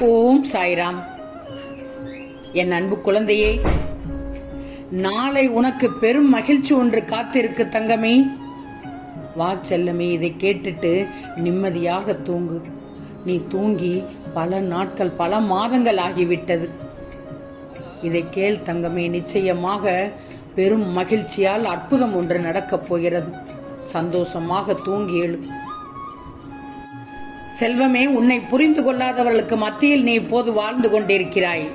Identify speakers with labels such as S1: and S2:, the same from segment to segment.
S1: ஓம் சாய்ராம். என் அன்பு குழந்தையே நாளை உனக்கு பெரும் மகிழ்ச்சி ஒன்று காத்திருக்கு தங்கமே. வா செல்லமே இதை கேட்டுட்டு நிம்மதியாக தூங்கு. நீ தூங்கி பல நாட்கள் பல மாதங்கள் ஆகிவிட்டது. இதை கேள் தங்கமே நிச்சயமாக பெரும் மகிழ்ச்சியால் அற்புதம் ஒன்று நடக்கப் போகிறது. சந்தோஷமாக தூங்கி எழு செல்வமே உன்னை புரிந்து கொள்ளாதவர்களுக்கு மத்தியில் நீ இப்போது வாழ்ந்து கொண்டிருக்கிறாய்.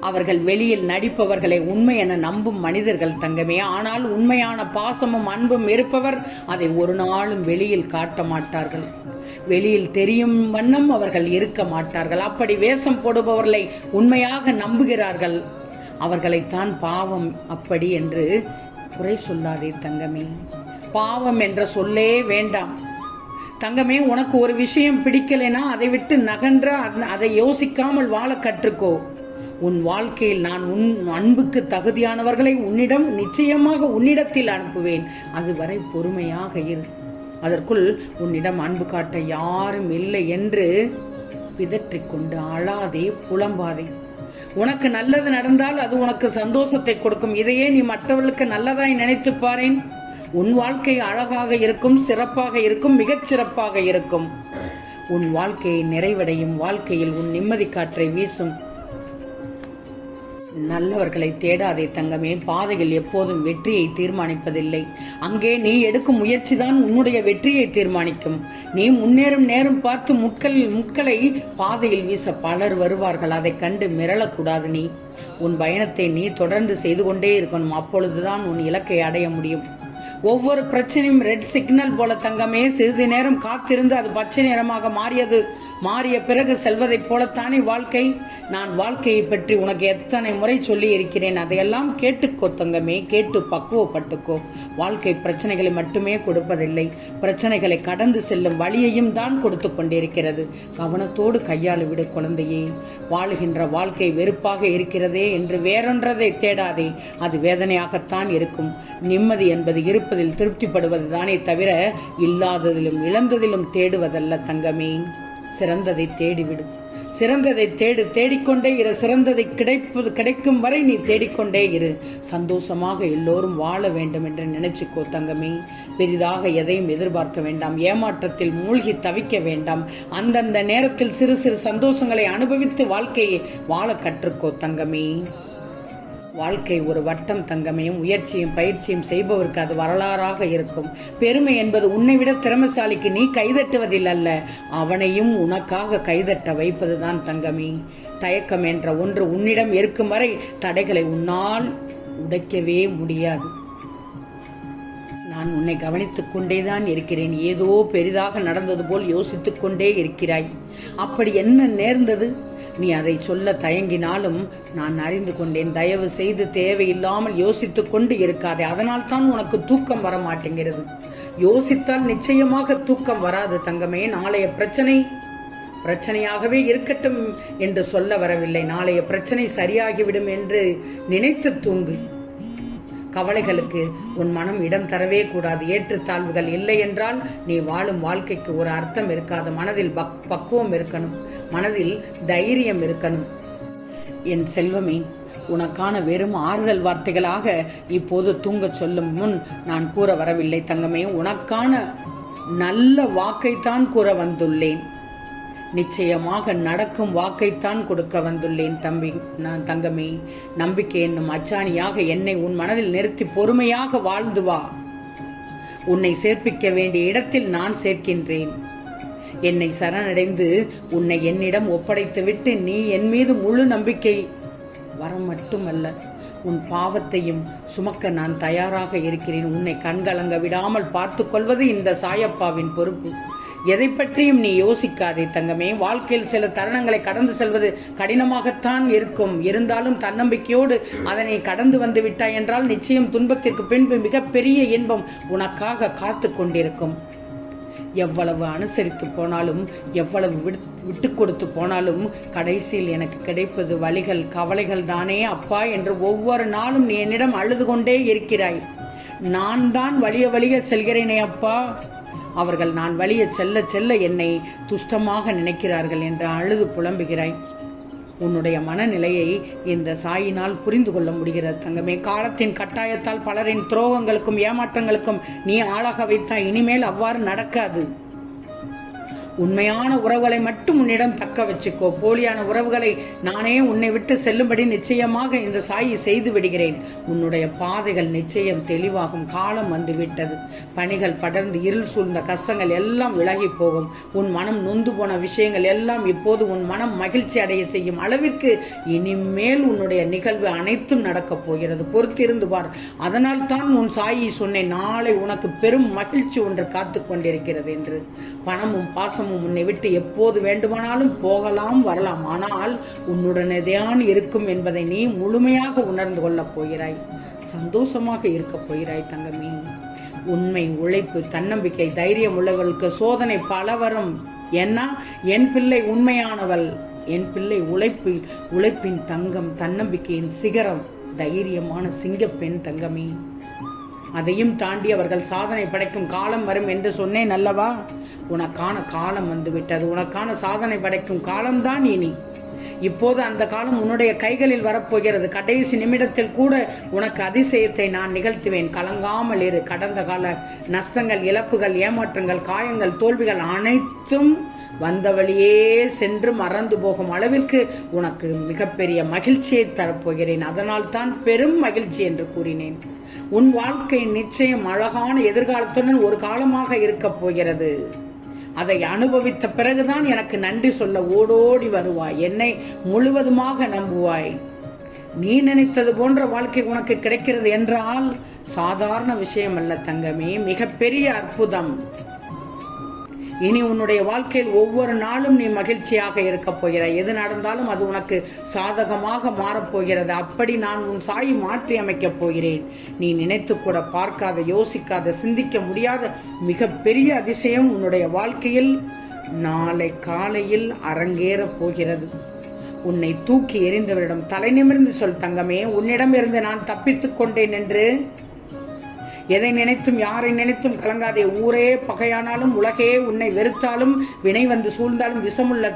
S1: அவர்கள் வெளியில் நடிப்பவர்களை உண்மை என நம்பும் மனிதர்கள் தங்கமே. ஆனால் உண்மையான பாசமும் அன்பும் இருப்பவர் அதை ஒரு நாளும் வெளியில் காட்ட மாட்டார்கள். வெளியில் தெரியும் வண்ணம் அவர்கள் இருக்க மாட்டார்கள். அப்படி வேஷம் போடுபவர்களை உண்மையாக நம்புகிறார்கள். அவர்களைத்தான் பாவம் அப்படி என்று குறை சொல்லாதே தங்கமே. பாவம் என்ற சொல்லே வேண்டாம். தங்கமே உனக்கு ஒரு விஷயம் பிடிக்கலைன்னா அதை விட்டு நகன்ற அதை யோசிக்காமல் வாழ கற்றுக்கோ. உன் வாழ்க்கையில் நான் உன் அன்புக்கு தகுதியானவர்களை உன்னிடம் நிச்சயமாக உன்னிடத்தில் அனுப்புவேன். அதுவரை பொறுமையாக இரு. அதற்குள் உன்னிடம் அன்பு காட்ட யாரும் இல்லை என்று பிதற்றிக் கொண்டு அழாதே புலம்பாதே. உனக்கு நல்லது நடந்தால் அது உனக்கு சந்தோஷத்தை கொடுக்கும். இதையே நீ மற்றவர்களுக்கு நல்லதாய் நினைத்து பாரேன். உன் வாழ்க்கை அழகாக இருக்கும் சிறப்பாக இருக்கும் மிகச் சிறப்பாக இருக்கும். உன் வாழ்க்கையை நிறைவடையும் வாழ்க்கையில் உன் நிம்மதி காற்றை வீசும். நல்லவர்களை தேடாதே தங்கமே பாதையில் எப்போதும் வெற்றியை தீர்மானிப்பதில்லை. அங்கே நீ எடுக்கும் முயற்சிதான் உன்னுடைய வெற்றியை தீர்மானிக்கும். நீ முன்னேறும் நேரம் பார்த்து முட்கள் முட்களை பாதையில் வீச பலர் வருவார்கள் அதைக் கண்டு மிரளக்கூடாது நீ. உன் பயணத்தை நீ தொடர்ந்து செய்து கொண்டே இருக்கணும் அப்பொழுதுதான் உன் இலக்கை அடைய முடியும். ஒவ்வொரு பிரச்சனையும் ரெட் சிக்னல் போல தங்கமே சிறிது நேரம் காத்திருந்து அது பச்சை நிறமாக மாறியது. மாறிய பிறகு செல்வதைப் போலத்தானே வாழ்க்கை? நான் வாழ்க்கையை பற்றி உனக்கு எத்தனை முறை சொல்லி இருக்கிறேன் அதையெல்லாம் கேட்டுக்கோ தங்கமே கேட்டு பக்குவப்பட்டுக்கோ. வாழ்க்கை பிரச்சனைகளை மட்டுமே கொடுப்பதில்லை. பிரச்சனைகளை கடந்து செல்லும் வழியையும் தான் கொடுத்து கொண்டிருக்கிறது. கவனத்தோடு கையாளு விடு குழந்தையே. வாழுகின்ற வாழ்க்கை வெறுப்பாக இருக்கிறதே என்று வேறொன்றதை தேடாதே. அது வேதனையாகத்தான் இருக்கும். நிம்மதி என்பது இருப்பதில் திருப்திப்படுவது தானே தவிர இல்லாததிலும் இழந்ததிலும் தேடுவதல்ல தங்கமே. சிறந்ததை தேடிவிடு. சிறந்ததை தேடு தேடிக்கொண்டே இரு. சிறந்ததை கிடைப்பது கிடைக்கும் வரை நீ தேடிக்கொண்டே இரு. சந்தோஷமாக எல்லோரும் வாழ வேண்டும் என்று நினைச்சுக்கோ தங்கமே. பெரிதாக எதையும் எதிர்பார்க்க வேண்டாம். ஏமாற்றத்தில் மூழ்கி தவிக்க வேண்டாம். அந்தந்த நேரத்தில் சிறு சிறு சந்தோஷங்களை அனுபவித்து வாழ்க்கையை வாழ கற்றுக்கோ தங்கமே. வாழ்க்கை ஒரு வட்டம் தங்கமையும் முயற்சியும் பயிற்சியும் செய்பவருக்கு அது வரலாறாக இருக்கும். பெருமை என்பது உன்னை விட திறமசாலிக்கு நீ கைதட்டுவதில் அல்ல அவனையும் உனக்காக கைதட்ட வைப்பதுதான் தங்கமே. தயக்கம் என்ற ஒன்று உன்னிடம் இருக்கும் வரை தடைகளை உன்னால் உடைக்கவே முடியாது. நான் உன்னை கவனித்துக் கொண்டேதான் இருக்கிறேன். ஏதோ பெரிதாக நடந்தது போல் யோசித்துக் கொண்டே இருக்கிறாய். அப்படி என்ன நேர்ந்தது? நீ அதை சொல்ல தயங்கினாலும் நான் அறிந்து கொண்டேன். தயவு செய்து தேவையில்லாமல் யோசித்துக் கொண்டு இருக்காதே. அதனால் தான் உனக்கு தூக்கம் வர மாட்டேங்கிறது. யோசித்தால் நிச்சயமாக தூக்கம் வராது தங்கமே. நாளைய பிரச்சனை பிரச்சனையாகவே இருக்கட்டும் என்று சொல்ல வரவில்லை. நாளைய பிரச்சனை சரியாகிவிடும் என்று நினைத்து தூங்கு. கவலைகளுக்கு உன் மனம் இடம் தரவே கூடாது. ஏற்றுத்தாழ்வுகள் இல்லை என்றால் நீ வாழும் வாழ்க்கைக்கு ஒரு அர்த்தம் இருக்காது. மனதில் பக் பக்குவம் இருக்கணும். மனதில் தைரியம் இருக்கணும். என் செல்வமே உனக்கான வெறும் ஆறுதல் வார்த்தைகளாக இப்போது தூங்கச் சொல்லும் முன் நான் கூற வரவில்லை தங்கமே. உனக்கான நல்ல வாக்கைத்தான் கூற வந்துள்ளேன். நிச்சயமாக நடக்கும் வாக்கைத்தான் கொடுக்க வந்துள்ளேன் தம்பி. நான் தங்கமே நம்பிக்கை என்னும் அச்சாணியாக என்னை உன் மனதில் நிறுத்தி பொறுமையாக வாழ்ந்து வா. உன்னை சேர்ப்பிக்க வேண்டிய இடத்தில் நான் சேர்க்கின்றேன். என்னை சரணடைந்து உன்னை என்னிடம் ஒப்படைத்துவிட்டு நீ என் மீது முழு நம்பிக்கை. வர மட்டுமல்ல உன் பாவத்தையும் சுமக்க நான் தயாராக இருக்கிறேன். உன்னை கண்கலங்க விடாமல் பார்த்து கொள்வது இந்த சாயப்பாவின் பொறுப்பு. எதை பற்றியும் நீ யோசிக்காதே தங்கமே. வாழ்க்கையில் சில தருணங்களை கடந்து செல்வது கடினமாகத்தான் இருக்கும். இருந்தாலும் தன்னம்பிக்கையோடு அதனை கடந்து வந்து விட்டாய் என்றால் நிச்சயம் துன்பத்திற்கு பின்பு மிகப்பெரிய இன்பம் உனக்காக காத்து கொண்டிருக்கும். எவ்வளவு அனுசரித்து போனாலும் எவ்வளவு விட்டு கொடுத்து போனாலும் கடைசியில் எனக்கு கிடைப்பது வழிகள் கவலைகள் தானே அப்பா என்று ஒவ்வொரு நாளும் நீ என்னிடம் அழுது கொண்டே இருக்கிறாய். நான் தான் வழிய வழிய செல்கிறேனே அப்பா. அவர்கள் நான் வழிய செல்ல செல்ல என்னை துஷ்டமாக நினைக்கிறார்கள் என்று அழுது புலம்புகிறாய். உன்னுடைய மனநிலையை இந்த சாயினால் புரிந்து கொள்ள முடிகிறது. தங்கமே காலத்தின் கட்டாயத்தால் பலரின் துரோகங்களுக்கும் ஏமாற்றங்களுக்கும் நீ ஆளாக வைத்தாய். இனிமேல் அவ்வாறு நடக்காது. உண்மையான உறவுகளை மட்டும் உன்னிடம் தக்க வச்சுக்கோ. போலியான உறவுகளை நானே உன்னை விட்டு செல்லும்படி நிச்சயமாக இந்த சாயி செய்து விடுகிறேன். உன்னுடைய பாதைகள் நிச்சயம் தெளிவாகும். காலம் வந்துவிட்டது. பணிகள் படர்ந்து இருள் சூழ்ந்த கஷ்டங்கள் எல்லாம் விலகி போகும். உன் மனம் நொந்து போன விஷயங்கள் எல்லாம் இப்போது உன் மனம் மகிழ்ச்சி அடைய செய்யும் அளவிற்கு இனிமேல் உன்னுடைய நிகழ்வு அனைத்தும் நடக்கப் போகிறது. பொறுத்திருந்து பார். அதனால் தான் உன் சாயி சொன்னேன். நாளை உனக்கு பெரும் மகிழ்ச்சி ஒன்று காத்து கொண்டிருக்கிறது என்று. பணமும் பாசமும் உன்னை விட்டு எப்போது வேண்டுமானாலும் போகலாம் வரலாம். ஆனால் உன்னுடனேதான் இருக்கும் என்பதை நீ முழுமையாக உணர்ந்து கொள்ளப் போகிறாய். சந்தோஷமாக இருக்கப் போகிறாய் தங்கமே. உண்மை உழைப்பு தன்னம்பிக்கை தைரியம் உள்ளவர்களுக்கு சோதனை பல வரும். ஏன்னா என் பிள்ளை உண்மையானவள். என் பிள்ளை உழைப்பு உழைப்பின் தங்கம் தன்னம்பிக்கையின் சிகரம். தைரியமான சிங்கப்பெண் தங்கமே. அதையும் தாண்டி அவர்கள் சாதனை படைக்கும் காலம் வரும் என்று சொன்னேன் அல்லவா? உனக்கான காலம் வந்து விட்டது உனக்கான சாதனை படைக்கும் காலம்தான் இனி. இப்போது அந்த காலம் உன்னுடைய கைகளில் வரப்போகிறது. கடைசி நிமிடத்தில் கூட உனக்கு அதிசயத்தை நான் நிகழ்த்துவேன். கலங்காமல் இரு. கடந்த கால நஷ்டங்கள் இழப்புகள் ஏமாற்றங்கள் காயங்கள் தோல்விகள் அனைத்தும் வந்த வழியே சென்று மறந்து போகும் அளவிற்கு உனக்கு மிகப்பெரிய மகிழ்ச்சியை தரப்போகிறேன். அதனால் தான் பெரும் மகிழ்ச்சி என்று கூறினேன். உன் வாழ்க்கை நிச்சயம் அழகான எதிர்காலத்துடன் ஒரு காலமாக இருக்கப் போகிறது. அதை அனுபவித்த பிறகுதான் எனக்கு நன்றி சொல்ல ஓடோடி வருவாய். என்னை முழுவதுமாக நம்புவாய். நீ நினைத்தது போன்ற வாழ்க்கை உனக்கு கிடைக்கிறது என்றால் சாதாரண விஷயம் அல்ல தங்கமே மிகப்பெரிய அற்புதம். இனி உன்னுடைய வாழ்க்கையில் ஒவ்வொரு நாளும் நீ மகிழ்ச்சியாக இருக்கப் போகிறாய். எது நடந்தாலும் அது உனக்கு சாதகமாக மாறப்போகிறது அப்படி நான் உன் சாயை மாற்றி அமைக்கப் போகிறேன். நீ நினைத்து கூட பார்க்காத யோசிக்காத சிந்திக்க முடியாத மிகப்பெரிய அதிசயம் உன்னுடைய வாழ்க்கையில் நாளை காலையில் அரங்கேறப் போகிறது. உன்னை தூக்கி எறிந்தவரிடம் தலை நிமிர்ந்து சொல் தங்கமே. உன்னிடமிருந்து நான் தப்பித்துக் கொண்டேன் என்று எதை நினைத்தும் யாரை நினைத்தும் கலங்காதே. ஊரே பகையானாலும் உலகே உன்னை வெறுத்தாலும் வினை வந்து சூழ்ந்தாலும் விஷமுள்ள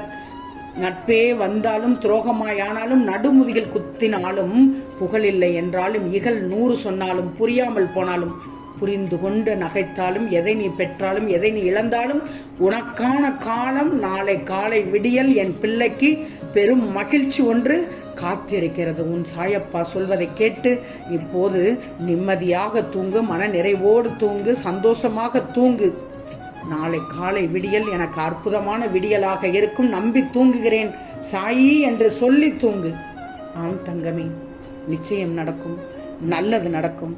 S1: நட்பே வந்தாலும் துரோகமாயானாலும் நடுமுதுகில் குத்தினாலும் புகழில்லை என்றாலும் இகழ் நூறு சொன்னாலும் புரியாமல் போனாலும் புரிந்து கொண்டு நகைத்தாலும் எதை நீ பெற்றாலும் எதை நீ இழந்தாலும் உனக்கான காலம் நாளை காலை விடியல் என் பிள்ளைக்கு பெரும் மகிழ்ச்சி ஒன்று காத்திருக்கிறது. உன் சாயப்பா சொல்வதை கேட்டு இப்போது நிம்மதியாக தூங்கு மன நிறைவோடு தூங்கு சந்தோஷமாக தூங்கு. நாளை காலை விடியல் எனக்கு அற்புதமான விடியலாக இருக்கும். நம்பி தூங்குகிறேன். சாயி என்று சொல்லி தூங்கு. ஆம் தங்கமே நிச்சயம் நடக்கும். நல்லது நடக்கும்.